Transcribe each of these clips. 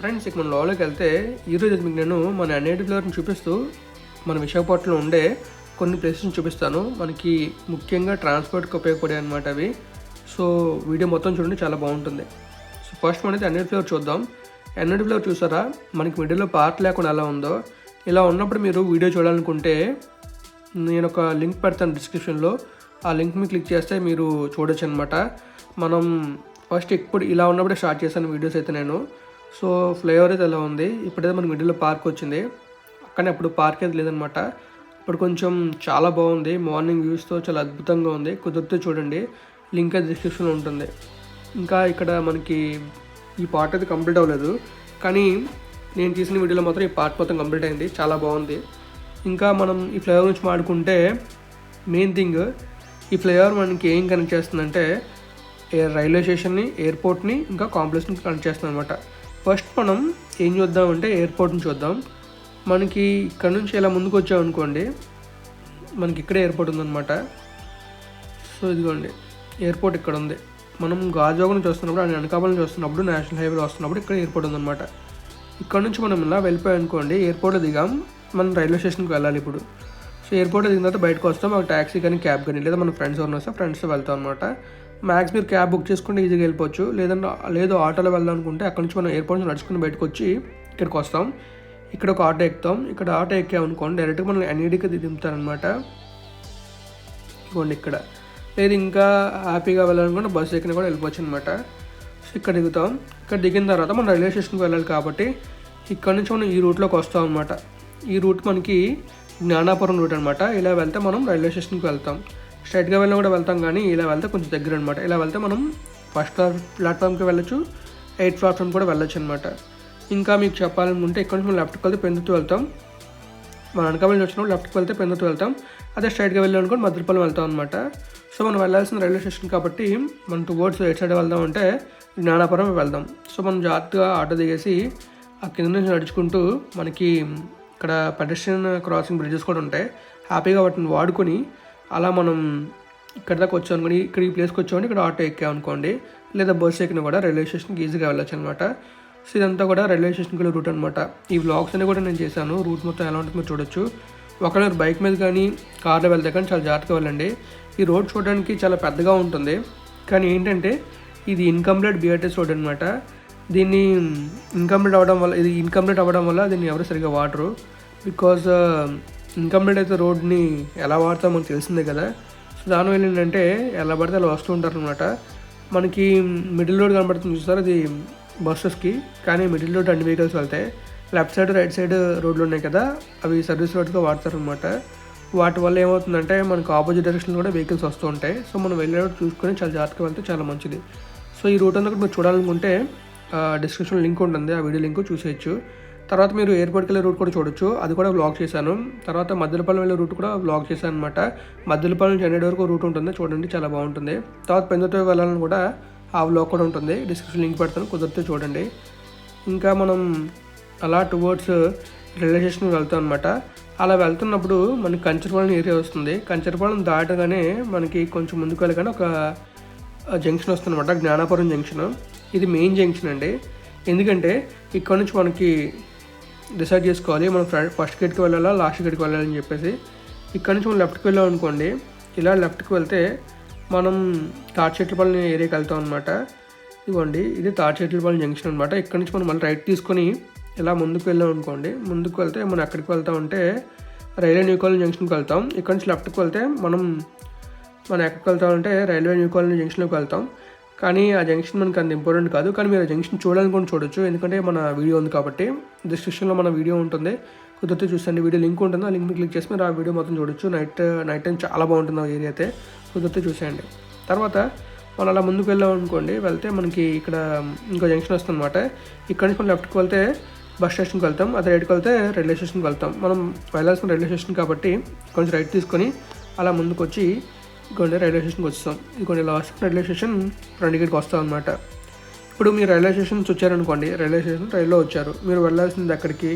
Friends ఇక మన లోలోకి వెళ్తే ఈరోజు మీకు నేను మన అన్నిటి చూపిస్తూ మన విశాఖపట్నంలో ఉండే కొన్ని ప్లేసెస్ని చూపిస్తాను. మనకి ముఖ్యంగా ట్రాన్స్పోర్ట్కి ఉపయోగపడే అనమాట అవి. సో వీడియో మొత్తం చూడండి చాలా బాగుంటుంది. సో ఫస్ట్ మనది అన్నిటి ఫ్లేవర్ చూద్దాం. అన్నిటి ఫ్లేవర్ చూసారా? మనకి మిడిల్లో పార్ట్ లేకుండా ఎలా ఉందో. ఇలా ఉన్నప్పుడు మీరు వీడియో చూడాలనుకుంటే నేను ఒక లింక్ పెడతాను డిస్క్రిప్షన్లో ఆ లింక్ని క్లిక్ చేస్తే మీరు చూడొచ్చు అనమాట మనం ఫస్ట్ ఇప్పుడు ఇలా ఉన్నప్పుడే స్టార్ట్ చేశాను వీడియోస్ అయితే నేను. సో ఫ్లేవర్ అయితే ఎలా ఉంది? ఇప్పుడైతే మనకి మిడిల్లో పార్క్ వచ్చింది. కానీ అప్పుడు పార్క్ అయితే లేదనమాట ఇప్పుడు కొంచెం చాలా బాగుంది. మార్నింగ్ వ్యూస్తో చాలా అద్భుతంగా ఉంది. కుదిరితే చూడండి. లింక్ అయితే డిస్క్రిప్షన్లో ఉంటుంది. ఇంకా ఇక్కడ మనకి ఈ పార్ట్ అయితే కంప్లీట్ అవ్వలేదు. కానీ నేను తీసిన వీడియోలో మాత్రం ఈ పార్ట్ మొత్తం కంప్లీట్ అయింది. చాలా బాగుంది. ఇంకా మనం ఈ ఫ్లేవర్ గురించి మాడుకుంటే మెయిన్ థింగ్ ఈ ఫ్లేవర్ మనకి ఏం కనెక్ట్ చేస్తుందంటే ఏ- రైల్వే స్టేషన్ని ఎయిర్పోర్ట్ని ఇంకా కాంప్లెక్స్ని కనెక్ట్ చేస్తుంది అనమాట ఫస్ట్ మనం ఏం చూద్దామంటే ఎయిర్పోర్ట్ని చూద్దాం. మనకి ఇక్కడ నుంచి ఇలా ముందుకు వచ్చామనుకోండి మనకి ఇక్కడే ఎయిర్పోర్ట్ ఉందన్నమాట. సో ఇదిగోండి ఎయిర్పోర్ట్ ఇక్కడ ఉంది. మనం గాజువాగను చూస్తున్నప్పుడు అండ్ అనకాపల్లి చూస్తున్నప్పుడు నేషనల్ హైవేలో వస్తున్నప్పుడు ఇక్కడ ఎయిర్పోర్ట్ ఉందన్నమాట. ఇక్కడ నుంచి మనం ఇలా వెళ్ళిపోయాం అనుకోండి ఎయిర్పోర్ట్లో దిగాం మనం రైల్వే స్టేషన్కి వెళ్ళాలి ఇప్పుడు. సో ఎయిర్పోర్ట్ దిగిన తర్వాత బయటకు వస్తాం ఒక ట్యాక్సీ కానీ క్యాబ్ కానీ లేదా మన ఫ్రెండ్స్ ఎవరైనా వస్తే ఫ్రెండ్స్తో వెళ్తాం అనమాట మ్యాక్స్ మీరు క్యాబ్ బుక్ చేసుకుంటే ఈజీగా వెళ్ళిపోవచ్చు. లేదంటే లేదు ఆటోలో వెళ్దాం అనుకుంటే అక్కడ నుంచి మనం ఎయిర్పోర్ట్ నుంచి నడుచుకుని బయటకు వచ్చి ఇక్కడికి వస్తాం. ఇక్కడ ఒక ఆటో ఎక్కుతాం. ఇక్కడ ఆటో ఎక్కామనుకోండి డైరెక్ట్గా మనం ఎన్ఈడికి దింపుతారనమాట ఇదిగోండి ఇక్కడ. లేదు ఇంకా హ్యాపీగా వెళ్ళాలనుకుంటే బస్సు ఎక్కిన కూడా వెళ్ళిపోవచ్చు అనమాట సో ఇక్కడ దిగుతాం. ఇక్కడ దిగిన తర్వాత మనం రైల్వే స్టేషన్కి వెళ్ళాలి కాబట్టి ఇక్కడ నుంచి మనం ఈ రూట్లోకి వస్తాం అనమాట ఈ రూట్ మనకి జ్ఞానాపురం రూట్ అనమాట ఇలా వెళ్తే మనం రైల్వే స్టేషన్కి వెళ్తాం. స్ట్రైట్గా వెళ్ళినా కూడా వెళ్తాం కానీ ఇలా వెళ్తే కొంచెం దగ్గర అనమాట ఇలా వెళ్తే మనం ఫస్ట్ క్లాస్ ప్లాట్ఫామ్కి వెళ్ళొచ్చు ఎయిత్ ప్లాట్ఫామ్ కూడా వెళ్ళొచ్చు అనమాట ఇంకా మీకు చెప్పాలనుకుంటే ఇక్కడ నుంచి మనం లెఫ్ట్కి వెళ్తే పెందుతూ వెళ్తాం. మన అనకాపల్లి వచ్చినప్పుడు లెఫ్ట్కి వెళ్తే పెందుతూ వెళ్తాం. అదే స్ట్రైట్గా వెళ్ళాం అనుకోండి మద్రపల్లి వెళ్తాం అనమాట సో మనం వెళ్ళాల్సిన రైల్వే స్టేషన్ కాబట్టి మనం టువర్డ్స్ ఎయిట్ సైడ్ వెళ్దాం అంటే జ్ఞానాపురం వెళ్దాం. సో మనం జాగ్రత్తగా ఆటో దిగేసి ఆ కింద నుంచి నడుచుకుంటూ మనకి ఇక్కడ పెడస్ట్రియన్ క్రాసింగ్ బ్రిడ్జెస్ కూడా ఉంటాయి. హ్యాపీగా వాటిని వాడుకొని అలా మనం ఇక్కడ దాకా వచ్చాం అనుకోండి ఇక్కడ ఈ ప్లేస్కి వచ్చామని ఇక్కడ ఆటో ఎక్కాం అనుకోండి. లేదా బస్సు ఎక్కినా కూడా రైల్వే స్టేషన్కి ఈజీగా వెళ్ళొచ్చు అనమాట సో ఇదంతా కూడా రైల్వే స్టేషన్కి వెళ్ళే రూట్ అనమాట ఈ వ్లాగ్స్ అన్ని కూడా నేను చేశాను. రూట్ మొత్తం ఎలా ఉంటుందో మీరు చూడొచ్చు. ఒకవేళ బైక్ మీద కానీ కార్లో వెళ్తే కానీ చాలా జాగ్రత్తగా వెళ్ళండి. ఈ రోడ్ చూడడానికి చాలా పెద్దగా ఉంటుంది. కానీ ఏంటంటే ఇది ఇన్కంప్లీట్ బిఆర్టీఎస్ రోడ్ అనమాట దీన్ని ఇన్కంప్లీట్ అవ్వడం వల్ల ఇది ఇన్కంప్లీట్ అవ్వడం వల్ల దీన్ని ఎవరు సరిగ్గా వాడరు. బికాజ్ ఇన్కంప్లీట్ అయితే రోడ్ని ఎలా వాడతామో మనకు తెలిసిందే కదా. సో దానివల్ల ఏంటంటే ఎలా పడితే అలా వస్తూ ఉంటారు అనమాట మనకి మిడిల్ రోడ్ కనబడుతుంది చూస్తారు అది బస్సెస్కి కానీ మిడిల్ రోడ్ అన్ని వెహికల్స్ వెళ్తాయి. లెఫ్ట్ సైడ్ రైట్ సైడ్ రోడ్లు ఉన్నాయి కదా అవి సర్వీస్ రోడ్గా వాడతారు అనమాట వాటి వల్ల ఏమవుతుందంటే మనకు ఆపోజిట్ డైరెక్షన్ కూడా వెహికల్స్ వస్తూ ఉంటాయి. సో మనం వెళ్ళే రోడ్ చూసుకొని చాలా జాగ్రత్తగా వెళ్తే చాలా మంచిది. సో ఈ రూట్ అంతా కూడా మీరు చూడాలనుకుంటే డిస్క్రిప్షన్ లింక్ ఉంటుంది. ఆ వీడియో లింక్ చూసేయచ్చు. తర్వాత మీరు ఎయిర్పోర్ట్కి వెళ్ళే రూట్ కూడా చూడొచ్చు. అది కూడా బ్లాక్ చేశాను. తర్వాత మద్దలపాలెం వెళ్ళే రూట్ కూడా బ్లాక్ చేశాను అనమాట మద్దలపాలెం నుంచి చెన్నై వరకు రూట్ ఉంటుంది. చూడండి చాలా బాగుంటుంది. తర్వాత పెందుతో వెళ్ళాలని కూడా ఆ బ్లాక్ కూడా ఉంటుంది. డిస్క్రిప్షన్ లింక్ పెడతాను. కుదిరితే చూడండి. ఇంకా మనం అలా టువర్డ్స్ రైల్వే స్టేషన్కి వెళ్తాం అనమాట అలా వెళ్తున్నప్పుడు మనకి కంచరపాలెం ఏరియా వస్తుంది. కంచరపాలెం దాటగానే మనకి కొంచెం ముందుకు వెళ్ళగానే ఒక జంక్షన్ వస్తుంది అనమాట జ్ఞానాపురం జంక్షన్ ఇది మెయిన్ జంక్షన్ అండి. ఎందుకంటే ఇక్కడ నుంచి మనకి డిసైడ్ చేసుకోవాలి. మనం ఫ్రంట్ ఫస్ట్ గేట్కి వెళ్ళాలా లాస్ట్ గేట్కి వెళ్ళాలని చెప్పేసి. ఇక్కడ నుంచి మనం లెఫ్ట్కి వెళ్ళాం అనుకోండి ఇలా లెఫ్ట్కి వెళ్తే మనం తాటిచెట్లపల్లి ఏరియాకి వెళ్తాం అనమాట ఇదిగోండి ఇది తాటిచెట్లపల్లి జంక్షన్ అనమాట ఇక్కడ నుంచి మనం మళ్ళీ రైట్ తీసుకొని ఇలా ముందుకు వెళ్ళాం అనుకోండి ముందుకు వెళ్తే మనం ఎక్కడికి వెళ్తాం అంటే రైల్వే న్యూ కాలనీ జంక్షన్కి వెళ్తాం. ఇక్కడ నుంచి లెఫ్ట్కి వెళ్తే మనం మనం ఎక్కడికి వెళ్తాం అంటే రైల్వే న్యూ కాలనీ జంక్షన్లోకి వెళ్తాం. కానీ ఆ జంక్షన్ మనకు అంత ఇంపార్టెంట్ కాదు. కానీ మీరు ఆ జంక్షన్ చూడాలనుకుని చూడొచ్చు. ఎందుకంటే మన వీడియో ఉంది కాబట్టి డిస్క్రిప్షన్లో మన వీడియో ఉంటుంది. కుదిరితే చూసండి వీడియో లింక్ ఉంటుంది. ఆ లింక్ క్లిక్ చేసి మీరు ఆ వీడియో మొత్తం చూడొచ్చు. నైట్ నైట్ టైం చాలా బాగుంటుంది ఆ ఏరియా అయితే. కుదిరితే చూసేయండి. తర్వాత మనం అలా ముందుకు వెళ్ళాం అనుకోండి. వెళ్తే మనకి ఇక్కడ ఇంకో జంక్షన్ వస్తుందన్నమాట. ఇక్కడ నుంచి మనం లెఫ్ట్కి వెళ్తే బస్ స్టేషన్కి వెళ్తాం. అదే రైట్కి వెళ్తే రైల్వే స్టేషన్కి వెళ్తాం. మనం వెళ్ళాల్సిన రైల్వే స్టేషన్ కాబట్టి కొంచెం రైట్ తీసుకొని అలా ముందుకు వచ్చి ఇదిగోండి రైల్వే స్టేషన్కి వస్తాం ఇదిగోండి లాస్ట్ రైల్వే స్టేషన్ ఫ్రంట్ గేట్కి వస్తాం అనమాట ఇప్పుడు మీరు రైల్వే స్టేషన్స్ వచ్చారనుకోండి రైల్వే స్టేషన్ రైల్లో వచ్చారు. మీరు వెళ్ళాల్సింది అక్కడికి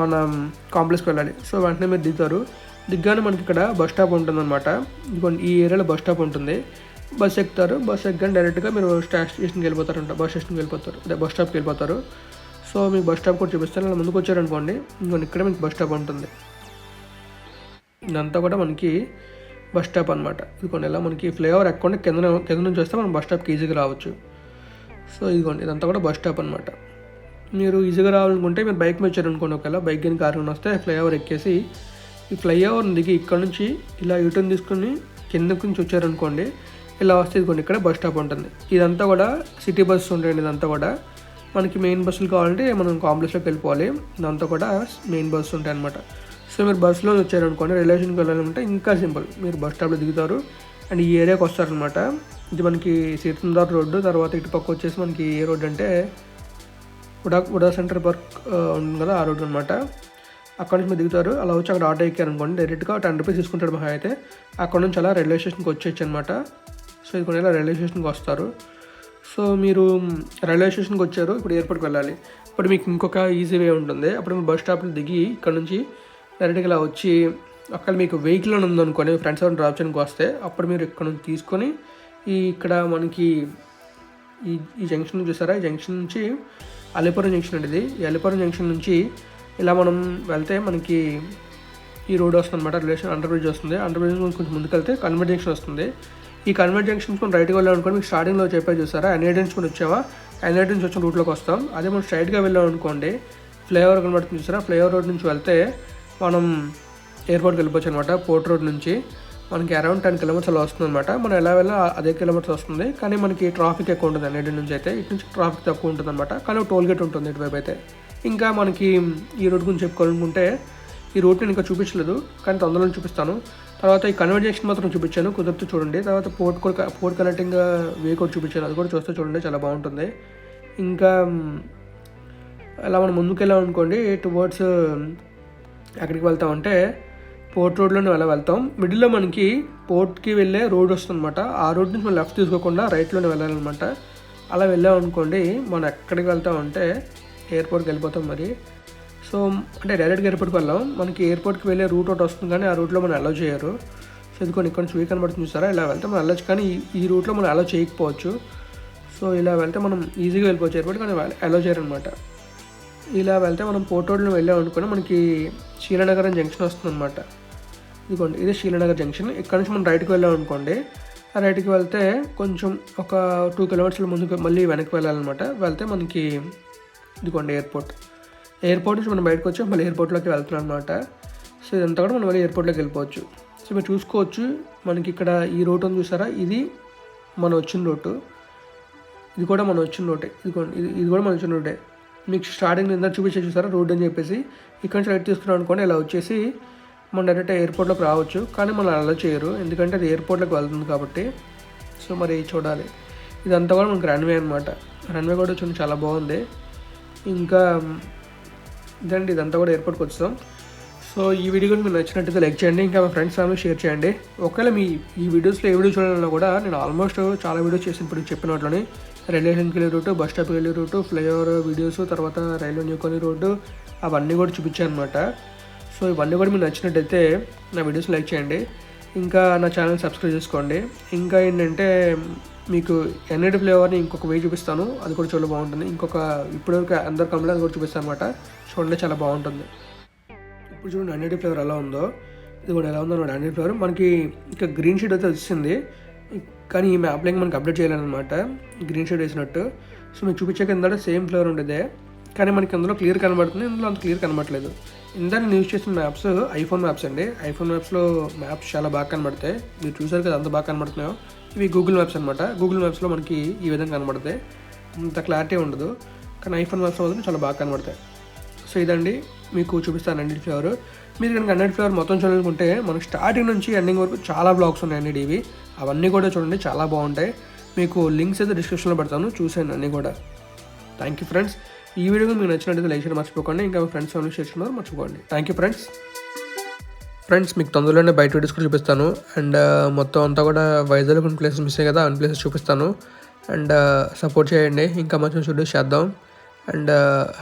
మనం కాంప్లెక్స్కి వెళ్ళాలి. సో వెంటనే మీరు దిగుతారు. దిగ్గానే మనకి ఇక్కడ బస్ స్టాప్ ఉంటుందన్నమాట. ఇదిగోండి ఈ ఏరియాలో బస్ స్టాప్ ఉంటుంది. బస్ ఎక్కుతారు. బస్ ఎక్కగానే డైరెక్ట్గా మీరు స్టేషన్కి వెళ్ళిపోతారంట. బస్ స్టేషన్కి వెళ్ళిపోతారు. అదే బస్ స్టాప్కి వెళ్ళిపోతారు. సో మీకు బస్ స్టాప్ కూడా చూపిస్తాను. అలా ముందుకు వచ్చారనుకోండి ఇంకొన్ని ఇక్కడ మీకు బస్ స్టాప్ ఉంటుంది. ఇదంతా కూడా మనకి బస్ స్టాప్ అనమాట ఇదిగోండి ఇలా మనకి ఫ్లైఓవర్ ఎక్కకుండా కింద కింద నుంచి వస్తే మనం బస్ స్టాప్కి ఈజీగా రావచ్చు. సో ఇదిగోండి ఇదంతా కూడా బస్ స్టాప్ అనమాట మీరు ఈజీగా రావాలనుకుంటే మీరు బైక్ మీద వచ్చారనుకోండి ఒకవేళ బైక్ కానీ కార్ కానీ వస్తే ఫ్లైఓవర్ ఎక్కేసి ఈ ఫ్లైఓవర్ దిగి ఇక్కడ నుంచి ఇలా యూటర్న్ తీసుకుని కిందకు నుంచి వచ్చారనుకోండి ఇలా వస్తే ఇదిగోండి ఇక్కడ బస్ స్టాప్ ఉంటుంది. ఇదంతా కూడా సిటీ బస్సు ఉంటాయండి ఇదంతా కూడా. మనకి మెయిన్ బస్సులు కావాలంటే మనం కాంప్లెక్స్లోకి వెళ్ళిపోవాలి. ఇదంతా కూడా మెయిన్ బస్సు ఉంటాయి అనమాట సో మీరు బస్సులో వచ్చారనుకోండి రైల్వే స్టేషన్కి వెళ్ళాలంటే ఇంకా సింపుల్. మీరు బస్ స్టాప్లో దిగుతారు. అండ్ ఈ ఏరియాకి వస్తారనమాట. ఇది మనకి సీతందార్ రోడ్డు తర్వాత ఇటు పక్క వచ్చేసి మనకి ఏ రోడ్ అంటే ఉడా ఉడా సెంటర్ పార్క్ ఉంది కదా ఆ రోడ్డు అనమాట. అక్కడ నుంచి మీరు దిగుతారు. అలా వచ్చి అక్కడ ఆటో ఎక్కారనుకోండి డైరెక్ట్గా టెన్ రూపీస్ తీసుకుంటాడు మహా అయితే. అక్కడ నుంచి అలా రైల్వే స్టేషన్కి వచ్చేయచ్చు అనమాట సో ఇది ఇలా రైల్వే స్టేషన్కి వస్తారు. సో మీరు రైల్వే స్టేషన్కి వచ్చారు ఇప్పుడు ఎయిర్పోర్ట్కి వెళ్ళాలి. ఇప్పుడు మీకు ఇంకొక ఈజీ వే ఉంటుంది. అప్పుడు మీరు బస్ స్టాప్లో దిగి ఇక్కడ నుంచి డైరెక్ట్గా ఇలా వచ్చి అక్కడ మీకు వెహికల్ అని ఉందనుకోండి ఫ్రెండ్స్ ఎవరు డ్రాప్ చేయడానికి వస్తే అప్పుడు మీరు ఇక్కడ నుంచి తీసుకొని ఈ ఇక్కడ మనకి ఈ ఈ జంక్షన్ చూసారా? ఈ జంక్షన్ నుంచి అలిపురం జంక్షన్ అండి ఇది. ఈ అలిపురం జంక్షన్ నుంచి ఇలా మనం వెళ్తే మనకి ఈ రోడ్ వస్తుంది అనమాట రిలేషన్ అండర్ బ్రిడ్జ్ వస్తుంది. అండర్ బ్రిడ్జ్ నుంచి కొంచెం ముందుకు వెళ్తే కన్వర్ట్ జంక్షన్ వస్తుంది. ఈ కన్వర్ట్ జంక్షన్ మనం రైట్గా వెళ్ళామనుకోండి మీకు స్టార్టింగ్లో చెప్పే చూసారా? ఎన్ఐడెన్స్ కూడా మనం వచ్చామా నుంచి వచ్చిన రూట్లోకి వస్తాం. అదే మనం స్ట్రైట్గా వెళ్ళాం అనుకోండి ఫ్లైఓవర్ కనబడుతుంది చూసారా? ఫ్లైఓవర్ రోడ్ నుంచి వెళ్తే మనం ఎయిర్పోర్ట్కి వెళ్ళిపోవచ్చు అనమాట పోర్ట్ రోడ్ నుంచి మనకి అరౌండ్ టెన్ కిలోమీటర్స్ అలా వస్తుంది అనమాట మనం ఎలా వెళ్ళా అదే కిలోమీటర్స్ వస్తుంది. కానీ మనకి ట్రాఫిక్ ఎక్కువ ఉంటుంది అన్నిటి నుంచి అయితే. ఇటు నుంచి ట్రాఫిక్ తక్కువ ఉంటుంది అనమాట కానీ టోల్ గేట్ ఉంటుంది ఇటువైపు అయితే. ఇంకా మనకి ఈ రోడ్ గురించి చెప్పుకోవాలనుకుంటే ఈ రోడ్ నేను ఇంకా చూపించలేదు. కానీ తొందరలో చూపిస్తాను. తర్వాత ఈ కన్వర్జేషన్ మాత్రం చూపించాను. కుదిరితే చూడండి. తర్వాత పోర్ట్ కూడా పోర్ట్ కనెక్టింగ్ వే కూడా చూపించాను. అది కూడా చూస్తే చూడండి. చాలా బాగుంటుంది. ఇంకా అలా మనం ముందుకు వెళ్ళాం అనుకోండి టువర్డ్స్ ఎక్కడికి వెళ్తామంటే పోర్ట్ రోడ్లోనే అలా వెళ్తాం. మిడిల్లో మనకి పోర్ట్కి వెళ్ళే రోడ్ వస్తుందన్నమాట. ఆ రోడ్ నుంచి మనం లెఫ్ట్ తీసుకోకుండా రైట్లోనే వెళ్ళాలన్నమాట. అలా వెళ్ళాం అనుకోండి మనం ఎక్కడికి వెళ్తామంటే ఎయిర్పోర్ట్కి వెళ్ళిపోతాం మరి. సో అంటే డైరెక్ట్గా ఎయిర్పోర్ట్కి వెళ్ళాం. మనకి ఎయిర్పోర్ట్కి వెళ్ళే రూట్ ఒకటి వస్తుంది కానీ ఆ రూట్లో మనం అలౌ చేయరు. సో ఇది కొన్ని ఇక్కడ నుంచి కనబడుతుంది చూసారా? ఇలా వెళ్తే మనం వెళ్ళొచ్చు కానీ ఈ- ఈ రూట్లో మనం అలౌ చేయకపోవచ్చు. సో ఇలా వెళ్తే మనం ఈజీగా వెళ్ళిపోవచ్చు ఎయిర్పోర్ట్ కానీ అలౌ చేయరు అనమాట ఇలా వెళ్తే మనం పోర్ట్ రోడ్లో వెళ్ళాం అనుకుని మనకి శీలనగరం జంక్షన్ వస్తుందన్నమాట. ఇదిగోండి ఇది శీలనగర్ జంక్షన్. ఇక్కడ నుంచి మనం రైట్కి వెళ్ళాం అనుకోండి ఆ రైట్కి వెళ్తే కొంచెం ఒక టూ కిలోమీటర్ల ముందుకు మళ్ళీ వెనక్కి వెళ్ళాలన్నమాట. వెళ్తే మనకి ఇదిగోండి ఎయిర్పోర్ట్. ఎయిర్పోర్ట్ నుంచి మనం బయటకు వచ్చి మళ్ళీ ఎయిర్పోర్ట్లోకి వెళ్తున్నాం అనమాట సో ఇదంతా కూడా మనం మళ్ళీ ఎయిర్పోర్ట్లోకి వెళ్ళిపోవచ్చు. సో మీరు చూసుకోవచ్చు మనకి ఇక్కడ ఈ రోడ్ ఉంది చూసారా? ఇది మనం వచ్చిన రోడ్డు ఇది కూడా మనం వచ్చిన రోడ్డే ఇది ఇది ఇది కూడా మనం వచ్చిన రోడ్డే మీకు స్టార్టింగ్ ఇందాక చూపించే చూసారా? రోడ్ అని చెప్పేసి. ఇక్కడ నుంచి రైట్ తీసుకున్నాం అనుకోండి ఇలా వచ్చేసి మనం డైరెక్ట్ ఎయిర్పోర్ట్లోకి రావచ్చు. కానీ మనం అలా చేయరు. ఎందుకంటే అది ఎయిర్పోర్ట్లోకి వెళ్తుంది కాబట్టి. సో మరి చూడాలి. ఇదంతా కూడా మనకి రన్వే అనమాట రన్వే కూడా చూడండి చాలా బాగుంది. ఇంకా ఇదండి ఇదంతా కూడా ఎయిర్పోర్ట్కి వచ్చాం సో ఈ వీడియో కూడా మీకు నచ్చినట్టయితే లైక్ చేయండి. ఇంకా మా ఫ్రెండ్స్ ఫ్యామిలీ షేర్ చేయండి. ఒకవేళ మీ ఈ వీడియోస్లో ఏ వీడియో చూడాలన్నా కూడా నేను ఆల్మోస్ట్ చాలా వీడియోస్ చేసిన ఇప్పుడు చెప్పినట్లని రైల్వే స్టేషన్కి వెళ్ళే రూటు బస్ స్టాప్కి వెళ్ళే రూటు ఫ్లైఓవర్ వీడియోస్ తర్వాత రైల్వే న్యూకొని రోడ్డు అవన్నీ కూడా చూపించాను అనమాట సో ఇవన్నీ కూడా మీకు నచ్చినట్టయితే నా వీడియోస్ లైక్ చేయండి. ఇంకా నా ఛానల్ సబ్స్క్రైబ్ చేసుకోండి. ఇంకా ఏంటంటే మీకు ఎన్ఐడి ఫ్లేవర్ని ఇంకొక వే చూపిస్తాను అది కూడా చాలా బాగుంటుంది. ఇంకొక ఇప్పటివరకు అందరు కంపెనీ అది కూడా చూపిస్తాను అనమాట చూడండి చాలా బాగుంటుంది. ఇప్పుడు చూడండి హండ్రెడ్ ఫ్లేవర్ ఎలా ఉందో. ఇది కూడా ఎలా ఉందో అనమాట హండ్రెడ్ ఫ్లేవర్. మనకి ఇంకా గ్రీన్ షీట్ అయితే వచ్చింది కానీ ఈ మ్యాప్ లింక్ మనకి అప్డేట్ చేయాలన్నమాట గ్రీన్ షేడ్ వేసినట్టు. సో మీకు చూపించే కింద సేమ్ ఫ్లేవర్ ఉండేదే. కానీ మనకి అందులో క్లియర్ కనబడుతుంది. ఇందులో అంత క్లియర్ కనబడట్లేదు. ఇందా నేను యూజ్ చేసిన మ్యాప్స్ ఐఫోన్ మ్యాప్స్ అండి. ఐఫోన్ మ్యాప్స్లో మ్యాప్స్ చాలా బాగా కనబడతాయి. మీరు చూసారు కదా అంత బాగా కనబడుతున్నాయో. ఇవి గూగుల్ మ్యాప్స్ అనమాట గూగుల్ మ్యాప్స్లో మనకి ఈ విధంగా కనబడతాయి. అంత క్లారిటీ ఉండదు. కానీ ఐఫోన్ మ్యాప్స్లో మాత్రం చాలా బాగా కనబడతాయి. సో ఇదండి. మీకు చూపిస్తాను అన్నిటి ఫ్లేవర్. మీరు కనుక హండ్రెడ్ ఫ్లేవర్ మొత్తం చూడాలనుకుంటే మనకు స్టార్టింగ్ నుంచి ఎండింగ్ వరకు చాలా బ్లాగ్స్ ఉన్నాయండి ఇవి అవన్నీ కూడా చూడండి చాలా బాగుంటాయి. మీకు లింక్స్ అయితే డిస్క్రిప్షన్లో పెడతాను చూసాను అన్నీ కూడా. థ్యాంక్ యూ ఫ్రెండ్స్ ఈ వీడియో మీకు నచ్చినట్లయితే లైక్ చేయడం మర్చిపోకండి. ఇంకా మీ ఫ్రెండ్స్ ఫ్యామిలీ షేర్ చేయడం మర్చిపోకండి. థ్యాంక్ యూ ఫ్రెండ్స్ ఫ్రెండ్స్ మీకు తొందరలోనే బయట వీడియోస్ కూడా చూపిస్తాను. అండ్ మొత్తం అంతా కూడా వైజాగ్ కొన్ని ప్లేసెస్ మిస్ అయ్యాయి కదా అన్ని ప్లేసెస్ చూపిస్తాను. అండ్ సపోర్ట్ చేయండి. ఇంకా మంచి వీడియోస్ చేద్దాం. అండ్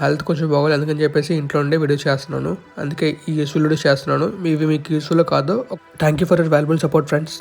హెల్త్ కొంచెం బాగోలేదు అందుకని చెప్పేసి ఇంట్లో ఉండే వీడియో చేస్తున్నాను. అందుకే ఈ యూస్ఫుల్ వీడియో చేస్తున్నాను. ఇవి మీకు యూస్ఫుల్ కాదు thank you for your valuable support friends.